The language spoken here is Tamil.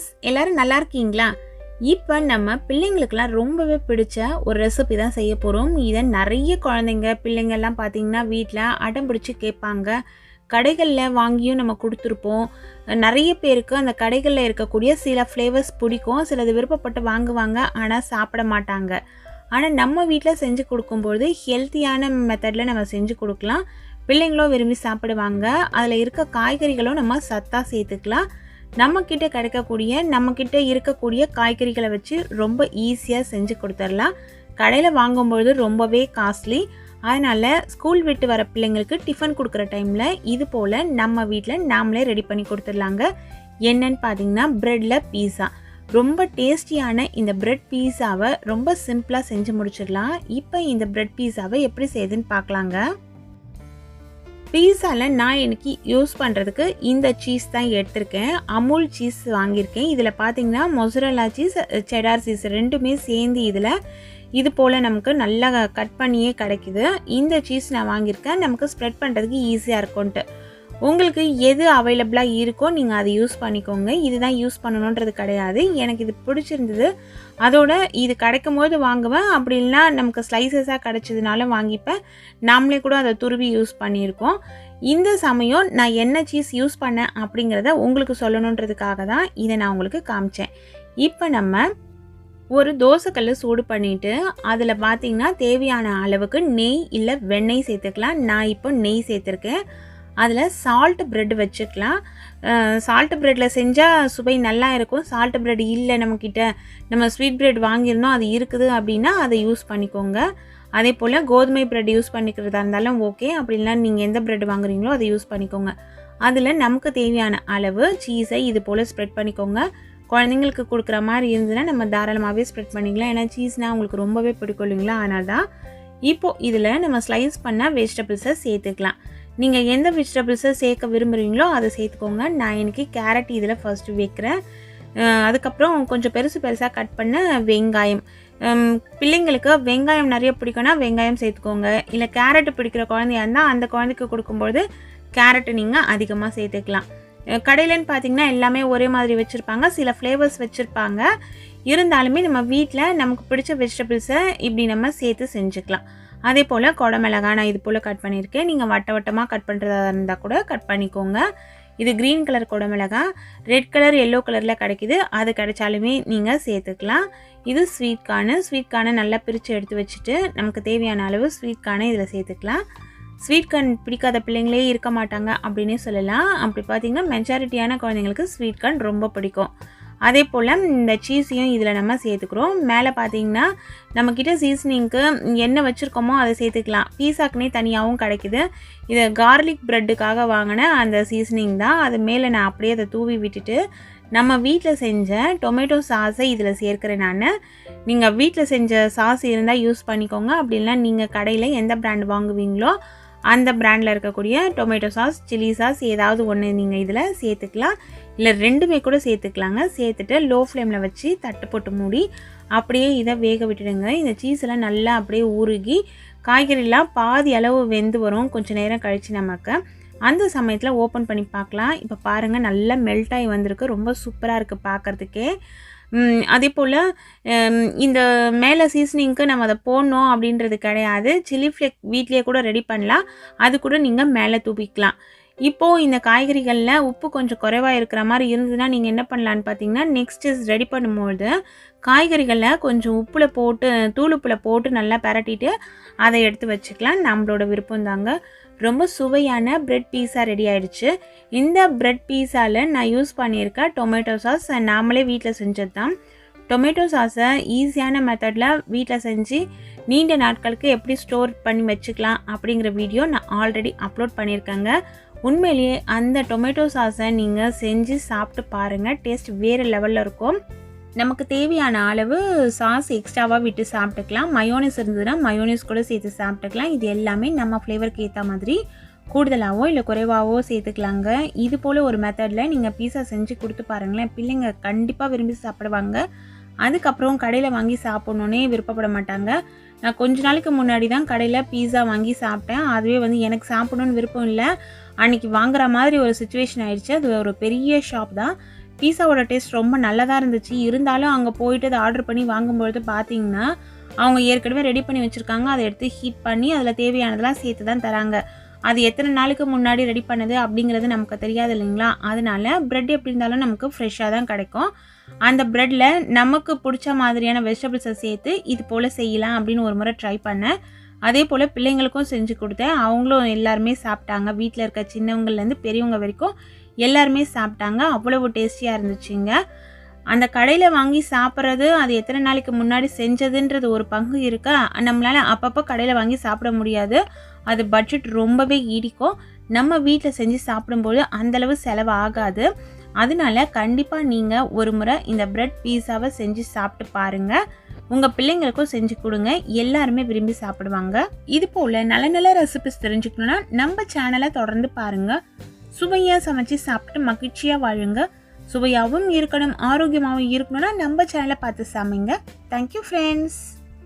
ஃப்ரெண்ட்ஸ் எல்லாரும் நல்லா இருக்கீங்களா? இப்போ நம்ம பிள்ளைங்களுக்கெல்லாம் ரொம்பவே பிடிச்ச ஒரு ரெசிபி தான் செய்ய போகிறோம் இதை நிறைய குழந்தைங்க பிள்ளைங்கள்லாம் பார்த்தீங்கன்னா வீட்டில் அடம் பிடிச்சி கேட்பாங்க. கடைகளில் வாங்கியும் நம்ம கொடுத்துருப்போம். நிறைய பேருக்கு அந்த கடைகளில் இருக்கக்கூடிய சில ஃப்ளேவர்ஸ் பிடிக்கும். சிலது விருப்பப்பட்டு வாங்குவாங்க ஆனால் சாப்பிட மாட்டாங்க. ஆனால் நம்ம வீட்டில் செஞ்சு கொடுக்கும்போது ஹெல்த்தியான மெத்தடில் நம்ம செஞ்சு கொடுக்கலாம். பிள்ளைங்களும் விரும்பி சாப்பிடுவாங்க. அதில் இருக்க காய்கறிகளும் நம்ம சத்தாக சேர்த்துக்கலாம். நம்மக்கிட்ட கிடைக்கக்கூடிய நம்மக்கிட்ட இருக்கக்கூடிய காய்கறிகளை வச்சு ரொம்ப ஈஸியாக செஞ்சு கொடுத்துடலாம். கடையில் வாங்கும்பொழுது ரொம்பவே காஸ்ட்லி அதனால் ஸ்கூல் விட்டு வர பிள்ளைங்களுக்கு டிஃபன் கொடுக்குற டைமில் இது போல் நம்ம வீட்டில் நாமளே ரெடி பண்ணி கொடுத்துடலாங்க. என்னன்னு பார்த்தீங்கன்னா ப்ரெட்டில் பீஸா ரொம்ப டேஸ்டியான இந்த ப்ரெட் பீஸாவை ரொம்ப சிம்பிளாக செஞ்சு முடிச்சிடலாம். இப்போ இந்த ப்ரெட் பீஸாவை எப்படி செய்யுதுன்னு பார்க்கலாங்க பீஸாவில் நான் எனக்கு யூஸ் பண்ணுறதுக்கு இந்த சீஸ் தான் எடுத்திருக்கேன். அமுல் சீஸ் வாங்கியிருக்கேன். இதில் பார்த்தீங்கன்னா மொசரலா சீஸ் செடார் சீஸ் ரெண்டுமே சேர்ந்து இதில் இது போல் நமக்கு நல்லா கட் பண்ணியே கிடைக்குது. இந்த சீஸ் நான் வாங்கியிருக்கேன். நமக்கு ஸ்ப்ரெட் பண்ணுறதுக்கு ஈஸியாக இருக்கும்ன்ட்டு. உங்களுக்கு எது அவைலபிளாக இருக்கோ நீங்கள் அதை யூஸ் பண்ணிக்கோங்க. இதுதான் யூஸ் பண்ணணுன்றது கிடையாது. எனக்கு இது பிடிச்சிருந்தது. அதோட இது கிடைக்கும் போது வாங்குவேன். அப்படி இல்லைனா நமக்கு ஸ்லைசஸாக கிடைச்சதுனால வாங்கிப்பேன். நாமளே கூட அதை துருவி யூஸ் பண்ணியிருக்கோம். இந்த சமயம் நான் என்ன சீஸ் யூஸ் பண்ணேன் அப்படிங்கிறத உங்களுக்கு சொல்லணுன்றதுக்காக தான் இதை நான் உங்களுக்கு காமிச்சேன். இப்போ நம்ம ஒரு தோசைக்கல் சூடு பண்ணிவிட்டு அதில் பார்த்திங்கன்னா தேவையான அளவுக்கு நெய் இல்லை வெண்ணெய் சேர்த்துக்கலாம். நான் இப்போ நெய் சேர்த்துருக்கேன். அதில் சால்ட் ப்ரெட் வச்சுக்கலாம். சால்ட் ப்ரெட்டில் செஞ்சால் சுவை நல்லா இருக்கும். சால்ட் ப்ரெட் இல்லை நம்மக்கிட்ட நம்ம ஸ்வீட் ப்ரெட் வாங்கியிருந்தோம் அது இருக்குது அப்படின்னா அதை யூஸ் பண்ணிக்கோங்க. அதே போல் கோதுமை ப்ரெட் யூஸ் பண்ணிக்கிறதா இருந்தாலும் ஓகே அப்படின்னா நீங்கள் எந்த ப்ரெட் வாங்குறீங்களோ அதை யூஸ் பண்ணிக்கோங்க. அதில் நமக்கு தேவையான அளவு சீஸை இது போல் ஸ்ப்ரெட் பண்ணிக்கோங்க. குழந்தைங்களுக்கு கொடுக்குற மாதிரி இருந்ததுன்னா நம்ம தாராளமாகவே ஸ்ப்ரெட் பண்ணிக்கலாம். ஏன்னா சீஸ்னால் உங்களுக்கு ரொம்பவே பிடிக்கும் இல்லைங்களா? அதனால தான் இப்போது இதில் நம்ம ஸ்லைஸ் பண்ண வெஜிடபிள்ஸை சேர்த்துக்கலாம். நீங்கள் எந்த வெஜிடபிள்ஸை சேர்க்க விரும்புகிறீங்களோ அதை சேர்த்துக்கோங்க. நான் இன்றைக்கி கேரட் இதில் ஃபஸ்ட்டு வைக்கிறேன். அதுக்கப்புறம் கொஞ்சம் பெருசு பெருசாக கட் பண்ண வெங்காயம். பிள்ளைங்களுக்கு வெங்காயம் நிறைய பிடிக்கும்னா வெங்காயம் சேர்த்துக்கோங்க. இல்லை கேரட் பிடிக்கிற குழந்தையா இருந்தால் அந்த குழந்தைக்கு கொடுக்கும்போது கேரட்டு நீங்கள் அதிகமாக சேர்த்துக்கலாம். கடையிலன்னு பார்த்தீங்கன்னா எல்லாமே ஒரே மாதிரி வச்சுருப்பாங்க. சில ஃப்ளேவர்ஸ் வச்சுருப்பாங்க. இருந்தாலுமே நம்ம வீட்டில் நமக்கு பிடிச்ச வெஜிடபிள்ஸை இப்படி நம்ம சேர்த்து செஞ்சுக்கலாம். அதே போல் குடமிளகா நான் இது போல் கட் பண்ணியிருக்கேன். நீங்கள் வட்ட வட்டமாக கட் பண்ணுறதா இருந்தால் கூட கட் பண்ணிக்கோங்க. இது க்ரீன் கலர் குடமிளகா ரெட் கலர் எல்லோ கலரில் கிடைக்கிது. அது கிடைச்சாலுமே நீங்கள் சேர்த்துக்கலாம். இது ஸ்வீட் கார்னு ஸ்வீட் கார்னை நல்லா பிரித்து எடுத்து வச்சுட்டு நமக்கு தேவையான அளவு ஸ்வீட் கார்னை இதில் சேர்த்துக்கலாம். ஸ்வீட் கார்ன் பிடிக்காத பிள்ளைங்களே இருக்க மாட்டாங்க அப்படின்னே சொல்லலாம். அப்படி பார்த்தீங்கன்னா மெஜாரிட்டியான குழந்தைங்களுக்கு ஸ்வீட் கார்ன் ரொம்ப பிடிக்கும். அதே போல் இந்த சீஸையும் இதில் நம்ம சேர்த்துக்கிறோம். மேலே பார்த்தீங்கன்னா நம்மக்கிட்ட சீசனிங்க்கு என்ன வச்சுருக்கோமோ அதை சேர்த்துக்கலாம். பீஸாக்குனே தனியாகவும் கிடைக்குது. இதை கார்லிக் ப்ரெட்டுக்காக வாங்கின அந்த சீசனிங் தான். அது மேலே நான் அப்படியே அதை தூவி விட்டுட்டு நம்ம வீட்டில் செஞ்ச டொமேட்டோ சாஸை இதில் சேர்க்குறேன் நான். நீங்கள் வீட்டில் செஞ்ச சாஸ் இருந்தால் யூஸ் பண்ணிக்கோங்க. அப்படின்னா நீங்கள் கடையில் எந்த ப்ராண்ட் வாங்குவீங்களோ அந்த பிராண்டில் இருக்கக்கூடிய டொமேட்டோ சாஸ் சில்லி சாஸ் ஏதாவது ஒன்று நீங்கள் இதில் சேர்த்துக்கலாம். இல்லை ரெண்டுமே கூட சேர்த்துக்கலாங்க. சேர்த்துட்டு லோ ஃப்ளேமில் வச்சு தட்டு போட்டு மூடி அப்படியே இதை வேக விட்டுடுங்க. இந்த சீஸ் எல்லாம் நல்லா அப்படியே உருகி காய்கறிலாம் பாதி அளவு வெந்து வரும். கொஞ்சம் நேரம் கழித்து நமக்கு. அந்த சமயத்தில் ஓப்பன் பண்ணி பார்க்கலாம். இப்போ பாருங்கள் நல்லா மெல்ட் ஆகி வந்திருக்கு. ரொம்ப சூப்பராக இருக்குது பார்க்குறதுக்கே அதே போல் இந்த மேலே சீசனிங்க்கு நம்ம அதை போடணும் அப்படின்றது கிடையாது. சில்லி ஃப்ளேக் வீட்லேயே கூட ரெடி பண்ணலாம். அது கூட நீங்கள் மேலே தூப்பிக்கலாம் இப்போது இந்த காய்கறிகளில் உப்பு கொஞ்சம் குறைவாக இருக்கிற மாதிரி இருந்ததுன்னா நீங்கள் என்ன பண்ணலான்னு பார்த்தீங்கன்னா நெக்ஸ்ட் ரெடி பண்ணும்போது காய்கறிகளில் கொஞ்சம் உப்பில் போட்டு தூள் உப்பில் போட்டு நல்லா பரட்டிட்டு அதை எடுத்து வச்சுக்கலாம். நம்மளோட விருப்பம் தாங்க. ரொம்ப சுவையான பிரெட் பீஸா ரெடி ஆயிடுச்சு. இந்த பிரெட் பீஸாவில் நான் யூஸ் பண்ணியிருக்க டொமேட்டோ சாஸ் நாமளே வீட்டில் செஞ்சது தான் டொமேட்டோ சாஸை ஈஸியான மெத்தடில் வீட்டில் செஞ்சு நீண்ட நாட்களுக்கு எப்படி ஸ்டோர் பண்ணி வச்சுக்கலாம் அப்படிங்கிற வீடியோ நான் ஆல்ரெடி அப்லோட் பண்ணியிருக்கேங்க. உண்மையிலேயே அந்த டொமேட்டோ சாஸை நீங்கள் செஞ்சு சாப்பிட்டு பாருங்கள் டேஸ்ட் வேறு லெவலில் இருக்கும். நமக்கு தேவையான அளவு சாஸ் எக்ஸ்ட்ராவாக விட்டு சாப்பிட்டுக்கலாம். மயோனிஸ் இருந்ததுன்னா மயோனிஸ் கூட சேர்த்து சாப்பிட்டுக்கலாம். இது எல்லாமே நம்ம ஃப்ளேவருக்கு ஏற்ற மாதிரி கூடுதலாகவோ இல்லை குறைவாகவோ சேர்த்துக்கலாங்க. இது போல் ஒரு மெத்தடில் நீங்கள் பீஸா செஞ்சு கொடுத்து பாருங்களேன். பிள்ளைங்க கண்டிப்பாக விரும்பி சாப்பிடுவாங்க. அதுக்கப்புறம் கடையில் வாங்கி சாப்பிட்ணுன்னே விருப்பப்பட மாட்டாங்க. நான் கொஞ்ச நாளைக்கு முன்னாடி தான் கடையில் பீஸா வாங்கி சாப்பிட்டேன். அதுவே வந்து எனக்கு சாப்பிடணும்னு விருப்பம் இல்லை. அன்றைக்கி வாங்குற மாதிரி ஒரு சுச்சுவேஷன் ஆயிடுச்சு. அது ஒரு பெரிய ஷாப் தான். பீஸாவோட டேஸ்ட் ரொம்ப நல்லதாக இருந்துச்சு. இருந்தாலும் அங்கே போயிட்டு அதை ஆர்டர் பண்ணி வாங்கும்பொழுது பார்த்தீங்கன்னா அவங்க ஏற்கனவே ரெடி பண்ணி வச்சுருக்காங்க. அதை எடுத்து ஹீட் பண்ணி அதில் தேவையானதெல்லாம் சேர்த்து தான் தராங்க. அது எத்தனை நாளுக்கு முன்னாடி ரெடி பண்ணது அப்படிங்கிறது நமக்கு தெரியாது இல்லைங்களா? அதனால ப்ரெட் எப்படி இருந்தாலும் நமக்கு ஃப்ரெஷ்ஷாக தான் கிடைக்கும். அந்த ப்ரெட்டில் நமக்கு பிடிச்ச மாதிரியான வெஜிடபிள்ஸை சேர்த்து இது போல் செய்யலாம் அப்படின்னு ஒரு முறை ட்ரை பண்ணேன். அதே போல் பிள்ளைங்களுக்கும் செஞ்சு கொடுத்தேன். அவங்களும் எல்லாருமே சாப்பிட்டாங்க. வீட்டில் இருக்க சின்னவங்கள்லேருந்து பெரியவங்க வரைக்கும் எல்லாருமே சாப்பிட்டாங்க. அவ்வளவு டேஸ்டியாக இருந்துச்சுங்க. அந்த கடையில் வாங்கி சாப்பிட்றது அது எத்தனை நாளைக்கு முன்னாடி செஞ்சதுன்றது ஒரு பங்கு இருக்கா? நம்மளால் அப்பப்போ கடையில் வாங்கி சாப்பிட முடியாது. அது பட்ஜெட் ரொம்பவே ஈடிக்கும். நம்ம வீட்டில் செஞ்சு சாப்பிடும்போது அந்தளவு செலவு ஆகாது. அதனால கண்டிப்பாக நீங்கள் ஒரு முறை இந்த ப்ரெட் பீஸாவை செஞ்சு சாப்பிட்டு பாருங்கள் உங்கள் பிள்ளைங்களுக்கும் செஞ்சு கொடுங்க. எல்லாருமே விரும்பி சாப்பிடுவாங்க. இது போல் நல்ல நல்ல ரெசிபிஸ் தெரிஞ்சுக்கணுன்னா நம்ம சேனலை தொடர்ந்து பாருங்கள் சுவையாக சமைச்சு சாப்பிட்டு மகிழ்ச்சியாக வாழுங்க. சுவையாகவும் இருக்கணும் ஆரோக்கியமாகவும் இருக்கணும்னா நம்ம சேனலை பார்த்து சமைங்க. Thank you friends